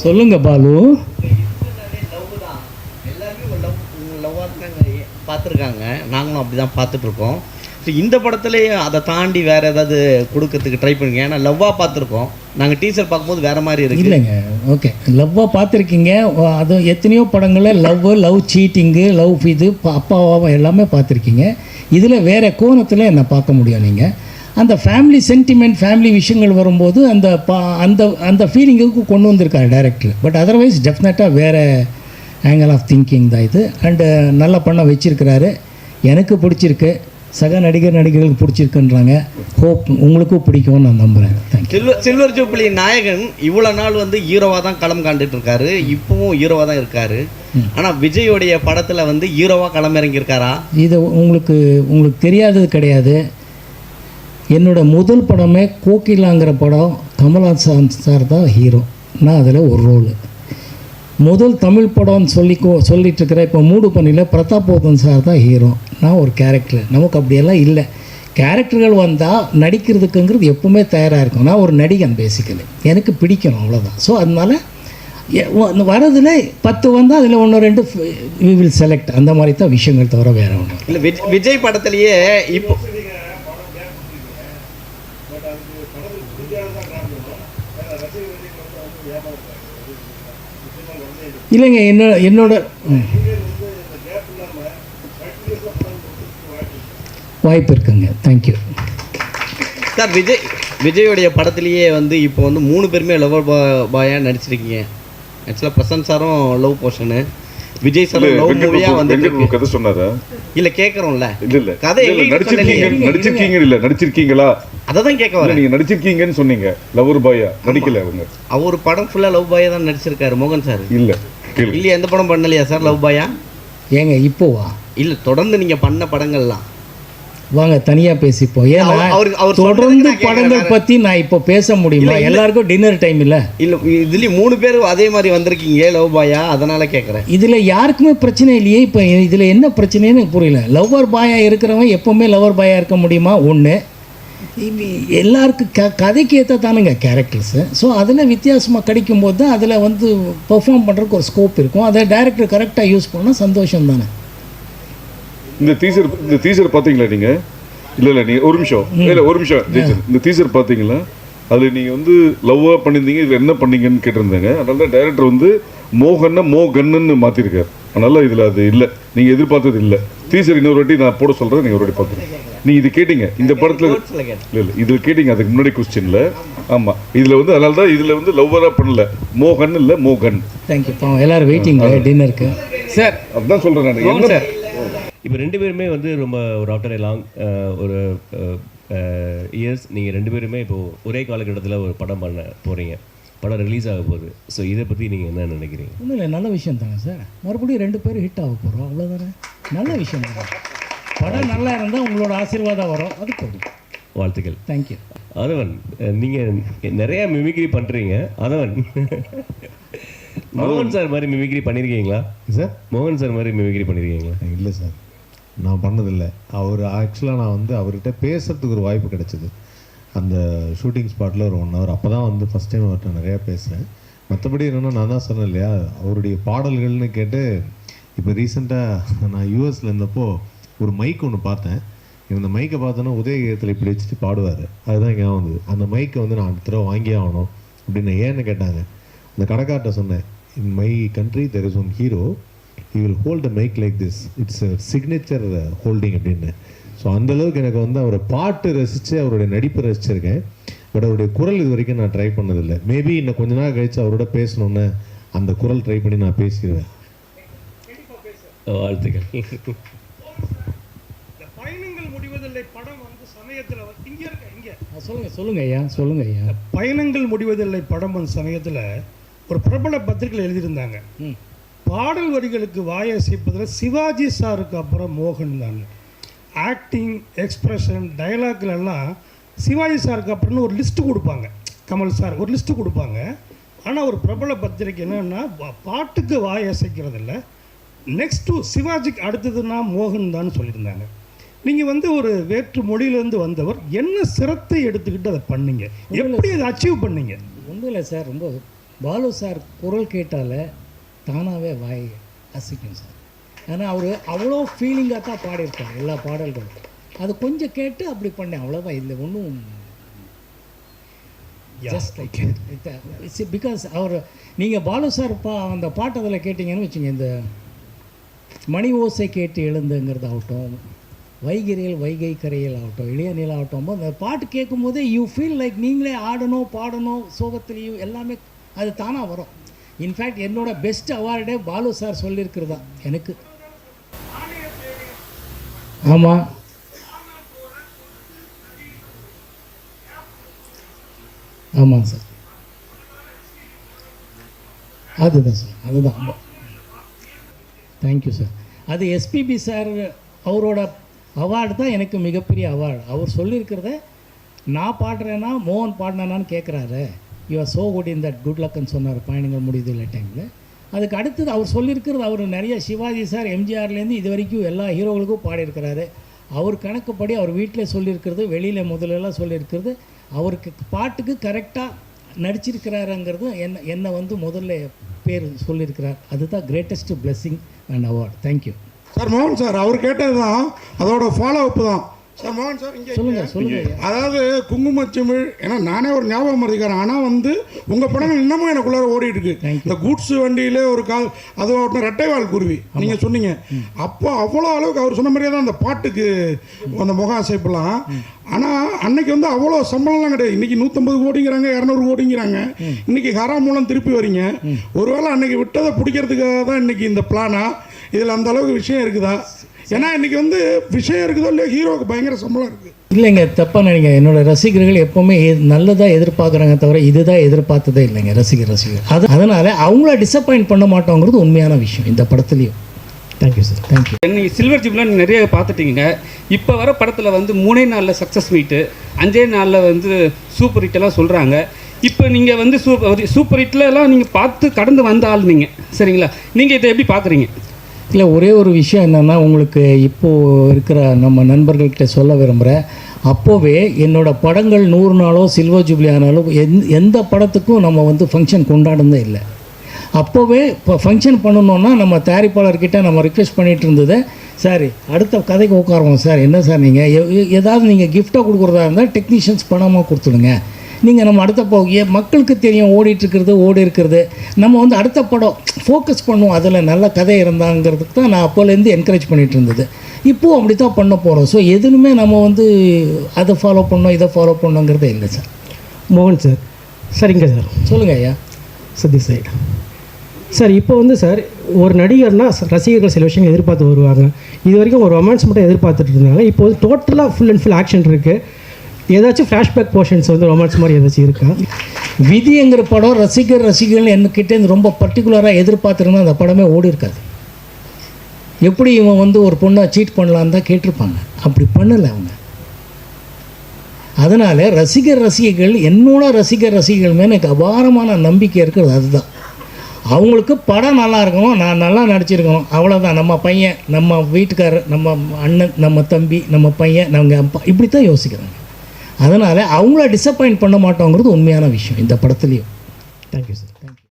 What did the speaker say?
சொல்லுங்க பாலு. பார்த்துருக்காங்க. நாங்களும் அப்படி தான் பார்த்துட்ருக்கோம். ஸோ இந்த படத்துலேயே அதை தாண்டி வேறு ஏதாவது கொடுக்கறதுக்கு ட்ரை பண்ணுங்க. ஏன்னா லவ்வாக பார்த்துருக்கோம். நாங்கள் டீச்சர் பார்க்கும்போது வேறு மாதிரி இருக்கு. இல்லைங்க. ஓகே லவ்வாக பார்த்துருக்கீங்க. அது எத்தனையோ படங்களில் லவ் லவ் சீட்டிங்கு லவ் இது அப்பாவாவை எல்லாமே பார்த்துருக்கீங்க. இதில் வேறு கோணத்தில் என்னை பார்க்க முடியும் நீங்கள் அந்த ஃபேமிலி சென்டிமெண்ட் ஃபேமிலி விஷயங்கள் வரும்போது அந்த பா அந்த அந்த ஃபீலிங்குக்கு கொண்டு வந்திருக்காரு டேரக்டர் பட் அதர்வைஸ் டெஃபினட்டாக வேறு ஆங்கிள் ஆஃப் திங்கிங் தான் இது. அண்டு நல்லா பண்ண வச்சிருக்கிறாரு. எனக்கு பிடிச்சிருக்கு. சக நடிகர் நடிகர்களுக்கு பிடிச்சிருக்குன்றாங்க. ஹோப் உங்களுக்கும் பிடிக்கும்னு நான் நம்புகிறேன் சில்வர் சில்வர் ஜூப்ளி நாயகன் இவ்வளோ நாள் வந்து ஹீரோவாக தான் களம் காண்டுட்டு இருக்காரு. இப்பவும் ஹீரோவாக தான் இருக்காரு. ஆனால் விஜயோடைய படத்தில் வந்து ஹீரோவாக களம் இறங்கியிருக்காரா இது உங்களுக்கு உங்களுக்கு தெரியாதது கிடையாது. என்னோட முதல் படமே கோகிலாங்கிற படம் கமல்ஹாசன் சார் தான் ஹீரோ நான் அதில் ஒரு ரோலு முதல் தமிழ் படம்னு சொல்லி கோ- இப்போ மூடு பண்ணியில் பிரதாபோதன் சார் தான் ஹீரோ நான் ஒரு கேரக்டர் நமக்கு அப்படியெல்லாம் இல்லை. கேரக்டர்கள் வந்தால் நடிக்கிறதுக்குங்கிறது எப்பவுமே தயாராக இருக்கும். நான் ஒரு நடிகன் பேசிக்கலி எனக்கு பிடிக்கணும் அவ்வளோதான் ஸோ அதனால எ- வரதுல பத்து வந்தால் அதில் ஒன்று ரெண்டு வி வில் செலக்ட் அந்த மாதிரி தான் விஷயங்கள் தவிர வேறு ஒன்று இல்லை. விஜய் விஜய் படத்துலேயே இப்போ இல்லைங்க என்ன என்னோட ம். வாய்ப்பு இருக்குங்க. தேங்க்யூ சார் விஜய் விஜயோடைய படத்துலேயே வந்து இப்போ வந்து மூணு பேருமே லவ் பாயாக நடிச்சிருக்கீங்க. ஆக்சுவலாக பிரசன்ட் சாரும் லவ் போர்ஷனு. விஜய் சாரும் லவ் பிரபு- வந்து கதை சொன்னாரா? இல்லை கேட்குறோம்ல இல்ல இல்ல. கதை நடிச்சிருக்கீங்க. நடிச்சிருக்கீங்க இல்ல நடிச்சிருக்கீங்களா? அதை தான் கேட்க வரேன். நீங்க நடிச்சிருக்கீங்கன்னு சொன்னீங்க. லவர் பாயா. நடிக்கல அவங்க. அவர் படம் ஃபுல்லாக லவ் பாயாக தான் நடிச்சிருக்காரு மோகன் சார். இல்ல. இல்லையா எந்த படம் பண்ணலையா சார் லவ் பாயா ஏங்க இப்போவா? இல்லை தொடர்ந்து நீங்கள் பண்ண படங்கள்லாம். வாங்க தனியாக பேசிப்போம் ஏன்னா அவர்- தொடர்ந்து படங்கள். பற்றி நான் இப்போ பேச முடியுமா. எல்லாருக்கும் டின்னர் டைம் இல்லை. இல்லை இதுலேயும் மூணு பேர் அதே மாதிரி வந்திருக்கீங்க லவ் பாயா அதனால கேட்குறேன். இதில் யாருக்குமே பிரச்சனை இல்லையே இப்போ இதில் என்ன பிரச்சனைன்னு புரியல. லவ்வர் பாயாக இருக்கிறவன் எப்போவுமே லவர் பாயாக இருக்க முடியுமா? ஒன்று எல்லாருக்கும் க கதைக்கு ஏற்ற தானுங்க கேரக்டர்ஸு ஸோ அதில் வித்தியாசமாக கிடைக்கும்போது தான் அதில் வந்து பெர்ஃபார்ம் பண்ணுறதுக்கு ஒரு ஸ்கோப் இருக்கும். அதை டைரக்டர் கரெக்டாக யூஸ் பண்ணால் சந்தோஷம் தானே இந்த டீசர் இந்த டீசர் பாத்தீங்களா நீங்க? இல்ல இல்ல நீங்க ஒரு நிமிஷம். இல்ல ஒரு நிமிஷம் இந்த டீசர் பாத்தீங்களா? அதுல நீங்க வந்து லவ்வா பண்ணிருந்தீங்க இதுல என்ன பண்ணீங்கன்னு கேட்டிருந்தாங்க. அதனால தான் டைரக்டர் வந்து மோகன்னா மோகன்னு மாத்திருக்காரு. அதனால இதுல அது இல்ல. நீங்க எதிர்பார்த்தது இல்ல. டீசர் இன்னொரு வாட்டி நான் போட சொல்றேன் நீங்க ஒரு வாட்டி பாத்துருங்க நீங்க இது கேட்டீங்க. இந்த படத்துல இல்ல இல்ல. இதுல கேட்டீங்க அதுக்கு முன்னாடி கொஸ்டின்ல ஆமா. இதுல வந்து அதனால தான் இதுல வந்து லவ்வரா பண்ணல. மோகன் இல்ல மோகன். தேங்க்யூ எல்லோரும் வெயிட்டிங்க டின்னருக்கு சார் அதான் சொல்றேன் நான். என்ன? சார் இப்போ ரெண்டு பேருமே வந்து ரொம்ப ஒரு ஆஃப்டர் லாங் ஒரு இயர்ஸ் நீங்கள் ரெண்டு பேருமே இப்போ ஒரே காலகட்டத்தில் ஒரு படம் பண்ண போகிறீங்க படம் ரிலீஸ் ஆக போகுது. ஸோ இதை பற்றி நீங்கள் என்ன நினைக்கிறீங்க? ஒன்றும் இல்லை நல்ல விஷயம் தானே சார். மறுபடியும் ரெண்டு பேரும் ஹிட் ஆக போகிறோம் அவ்வளோதானே நல்ல விஷயம் தானே படம் நல்லா இருந்தால் உங்களோட ஆசீர்வாதம் வரும் அது போதும். வாழ்த்துக்கள். தேங்க்யூ அதவன் நீங்கள் நிறைய மிமிக்ரி பண்ணுறீங்க அதவன். மோகன் சார் மாதிரி மிமிக்ரி பண்ணியிருக்கீங்களா சார்? மோகன் சார் மாதிரி மிமிக்ரி பண்ணியிருக்கீங்களா இல்லை சார் நான் பண்ணதில்லை. அவர் ஆக்சுவலாக நான் வந்து அவர்கிட்ட பேசுறதுக்கு ஒரு வாய்ப்பு கிடைச்சிது. அந்த ஷூட்டிங் ஸ்பாட்டில் ஒரு ஒன் ஹவர் அப்போ தான் வந்து ஃபஸ்ட் டைம் அவர்கிட்ட நிறையா பேசுகிறேன் மற்றபடி என்னென்னா நான் தான் சொன்னேன் இல்லையா அவருடைய பாடல்கள்னு கேட்டு இப்போ ரீசெண்டாக நான் யூஎஸில் இருந்தப்போ ஒரு மைக் ஒன்று பார்த்தேன். இந்த மைக்கை பார்த்தோன்னா உதயகீதத்தில் இப்படி வச்சுட்டு பாடுவார். அதுதான் ஞாபகம் வந்தது. அந்த மைக்கை வந்து நான் அடுத்த தடவை வாங்கியே ஆகணும் அப்படின்னு ஏன்னு கேட்டாங்க. அந்த கடைக்கார்ட்ட சொன்னேன் in my country there is one hero you will hold a mike like this it's a signature holding அப்படின்னு. ஸோ அளவுக்கு எனக்கு வந்து அவரை பாட்டு ரசித்து அவருடைய நடிப்பை ரசிச்சிருக்கேன். பட் அவருடைய குரல் இது வரைக்கும் நான் ட்ரை பண்ணதில்லை. மேபி இன்னும் கொஞ்ச நாள் கழிச்சு அவரோட பேசணுன்னு அந்த குரல் ட்ரை பண்ணி நான் பேசிடுவேன். வாழ்த்துக்கள். இந்த பயணங்கள் முடிவதில்லை படம் வந்து சமயத்தில் வந்து இங்கே இருக்க இங்கே. சொல்லுங்கள் சொல்லுங்கள் ஐயா சொல்லுங்கள் ஐயா. பயணங்கள் முடிவதில்லை படம் வந்த சமயத்தில் ஒரு பிரபல பத்திரிகையில் எழுதியிருந்தாங்க. பாடல் வரிகளுக்கு வாயசைப்பதில் சிவாஜி சாருக்கு அப்புறம் மோகன் தான். ஆக்டிங் எக்ஸ்பிரஷன் டயலாக்ல எல்லாம் சிவாஜி சாருக்கு அப்புறம்னு ஒரு லிஸ்ட்டு கொடுப்பாங்க. கமல் சார் ஒரு லிஸ்ட்டு கொடுப்பாங்க. ஆனால் ஒரு பிரபல பத்திரிக்கை என்னன்னா பாட்டுக்கு வாய் அசைக்கிறது இல்லை. நெக்ஸ்ட் டு சிவாஜிக்கு அடுத்ததுன்னா மோகன் தான் சொல்லியிருந்தாங்க. நீங்கள் வந்து ஒரு வேற்று மொழியிலேருந்து வந்தவர் என்ன சிரத்தை எடுத்துக்கிட்டு அதை பண்ணீங்க? எப்படி அதை அச்சீவ் பண்ணீங்க? ஒன்றும் இல்லை சார். ரொம்ப பாலு சார் குரல் கேட்டாலே தானாகவே வாய் அசைக்கும் சார். ஏன்னா அவர் அவ்வளோ ஃபீலிங்காக தான் பாடியிருப்பார் எல்லா பாடல்களும். அது கொஞ்சம் கேட்டு அப்படி பண்ணேன் அவ்வளோதான் இல்லை ஒன்றும் ஜஸ்ட் லைக் இட்ஸ் பிகாஸ் அவர் நீங்கள் பாலு சார் பா அந்த பாட்டு அதில் கேட்டிங்கன்னு வச்சுங்க இந்த மணி ஓசை கேட்டு எழுந்துங்கிறது ஆகட்டும் வைகிரியில் வைகை கரையில் ஆகட்டும் இளைய நில ஆகட்டும் அந்த பாட்டு கேட்கும்போது யூ ஃபீல் லைக் நீங்களே ஆடணும் பாடணும் சோகத்துலேயும் எல்லாமே அது தானாக வரும். இன்ஃபேக்ட் என்னோட பெஸ்ட் அவார்டே பாலு சார் சொல்லியிருக்கிறதா எனக்கு. ஆமாம் ஆமாங்க சார் அதுதான் சார் அதுதான். ஆமாம் தேங்க்யூ சார் அது எஸ்பிபி சார் அவரோட அவார்டு தான் எனக்கு மிகப்பெரிய அவார்டு அவர் சொல்லியிருக்கிறத நான் பாடுறேன்னா மோகன் பாடினானான்னு கேட்குறாரு you are so good in that good லக்குன்னு சொன்னார். பயணங்கள் முடியுது இல்லை டைமில் அதுக்கு அடுத்தது அவர் சொல்லியிருக்கிறது அவர் நிறைய சிவாஜி சார் எம்ஜிஆர்லேருந்து இது வரைக்கும் எல்லா ஹீரோகளுக்கும் பாடியிருக்கிறாரு. அவர் கணக்குப்படி அவர் வீட்டில் சொல்லியிருக்கிறது வெளியில் முதலெல்லாம் சொல்லியிருக்கிறது. அவருக்கு பாட்டுக்கு கரெக்டாக நடிச்சிருக்கிறாருங்கிறது என்ன என்னை வந்து முதல்ல பேர் சொல்லியிருக்கிறார். அதுதான் greatest blessing and award thank you sir மோகன் சார் அவர் கேட்டது தான் அதோட ஃபாலோ அப் தான். அதாவது குங்குமச்சிமிழ் ஏன்னா நானே ஒரு ஞாபகம் மறதிக்காரன் ஆனால் வந்து உங்கள் படங்கள் இன்னமும் எனக்குள்ளார ஓடிட்டு இருக்கு. இந்த கூட்ஸ் வண்டியில் ஒரு கால் அது ஒன்று ரெட்டைவால் குருவி நீங்கள் சொன்னீங்க. அப்போ அவ்வளோ அளவுக்கு அவர் சொன்ன மாதிரியே தான் அந்த பாட்டுக்கு அந்த முக அசைப்பெல்லாம். ஆனால் அன்னைக்கு வந்து அவ்வளோ சம்பளம்லாம் கிடையாது. இன்னைக்கு நூற்றம்பது கோடிங்கிறாங்க இரநூறு கோடிங்கிறாங்க. இன்னைக்கு ஹரா மூலம் திருப்பி வரீங்க. ஒருவேளை அன்னைக்கு விட்டதை பிடிக்கிறதுக்காக தான் இன்னைக்கு இந்த பிளானா? இதில் அந்த அளவுக்கு விஷயம் இருக்குதா? ஏன்னா இன்னைக்கு வந்து விஷயம் இருக்குதோ இல்லையோ ஹீரோவுக்கு பயங்கர சம்பளம் இருக்குது இல்லைங்க தப்பாக நினைங்க. என்னோட ரசிகர்கள் எப்போவுமே நல்லதாக எதிர்பார்க்குறாங்க தவிர இதுதான் எதிர்பார்த்ததே இல்லைங்க ரசிகர் ரசிகர். அது அதனால் அவங்கள டிசப்பாயிண்ட் பண்ண மாட்டோங்கிறது உண்மையான விஷயம் இந்த படத்துலையும். Thank you sir thank you நீங்கள் சில்வர் ஜூப்லாம் நிறைய பார்த்துட்டீங்க இப்போ வர படத்தில் வந்து மூணே நாளில் சக்ஸஸ் மீட்டு அஞ்சே நாளில் வந்து சூப்பர் ஹிட்டெல்லாம் சொல்கிறாங்க இப்போ நீங்கள் வந்து சூப்பர் சூப்பர் ஹிட்லலாம் நீங்கள் பார்த்து கடந்து வந்த ஆள் நீங்கள் சரிங்களா? நீங்கள் இதை எப்படி பார்க்குறீங்க? இல்லை ஒரே ஒரு விஷயம் என்னென்னா உங்களுக்கு இப்போது இருக்கிற நம்ம நண்பர்கள்கிட்ட சொல்ல விரும்புகிறேன் அப்போவே என்னோடய படங்கள் நூறு நாளோ சில்வர் ஜூப்ளி ஆனாலும் எந் எந்த படத்துக்கும் நம்ம வந்து ஃபங்க்ஷன் கொண்டாடுனதே இல்லை. அப்போவே இப்போ ஃபங்க்ஷன் பண்ணணுன்னா நம்ம தயாரிப்பாளர்கிட்ட நம்ம ரிக்வெஸ்ட் பண்ணிகிட்டு இருந்தது சார் அடுத்த கதைக்கு உட்காருவோம் சார். என்ன சார் நீங்கள் ஏதாவது நீங்கள் கிஃப்டாக கொடுக்குறதா இருந்தால் டெக்னீஷியன்ஸ் பணமாக கொடுத்துடுங்க. நீங்கள் நம்ம அடுத்த போ ஏ மக்களுக்கு தெரியும் ஓடிட்டு இருக்கிறது ஓடி இருக்கிறது நம்ம வந்து அடுத்த படம் ஃபோக்கஸ் பண்ணுவோம். அதில் நல்ல கதை இருந்தாங்கிறதுக்கு தான் நான் அப்போலேருந்து என்கரேஜ் பண்ணிகிட்டு இருந்தது இப்போது அப்படி தான் பண்ண போகிறோம் ஸோ எதுவுமே நம்ம வந்து அதை ஃபாலோ பண்ணோம் இதை ஃபாலோ பண்ணோங்கிறதே இல்லை சார்? மோகன் சார். சரிங்க சார். சொல்லுங்கள் ஐயா. சதீஷ் சைடு சார் இப்போ வந்து சார் ஒரு நடிகர்னா ச- ரசிகர்கள் சில விஷயங்கள் எதிர்பார்த்து வருவாங்க. இது வரைக்கும் ஒரு ரொமான்ஸ் மட்டும் எதிர்பார்த்துட்டு இருந்தாங்க. இப்போ வந்து டோட்டலாக ஃபுல் அண்ட் ஃபுல் ஆக்ஷன் இருக்குது ஏதாச்சும் ஃப்ளாஷ்பேக் போர்ஷன்ஸ் வந்து ரொமான்ஸ் மாதிரி ஏதாச்சும் இருக்கா? விதிங்கிற படம் ரசிகர் ரசிகர்கள் என்கிட்டேருந்து ரொம்ப பர்டிகுலராக எதிர்பார்த்துருந்தா அந்த படமே ஓடி இருக்காது. எப்படி இவன் வந்து ஒரு பொண்ணை சீட் பண்ணலான்னு தான் கேட்டிருப்பாங்க. அப்படி பண்ணலை அவங்க. அதனால் ரசிகர் ரசிகைகள் என்னோட ரசிகர் ரசிகர்கள் மேலே எனக்கு அபாரமான நம்பிக்கை இருக்கிறது அதுதான். அவங்களுக்கு படம் நல்லா இருக்கணும் நான் நல்லா நடிச்சிருக்கணும் அவ்வளோதான் நம்ம பையன் நம்ம வீட்டுக்காரர் நம்ம அண்ணன் நம்ம தம்பி நம்ம பையன் நம்ம அப்பா இப்படி தான் யோசிக்கிறாங்க. அதனால் அவங்கள டிசப்பாயிண்ட் பண்ண மாட்டோங்கிறது உண்மையான விஷயம் இந்த படத்துலேயும். Thank you sir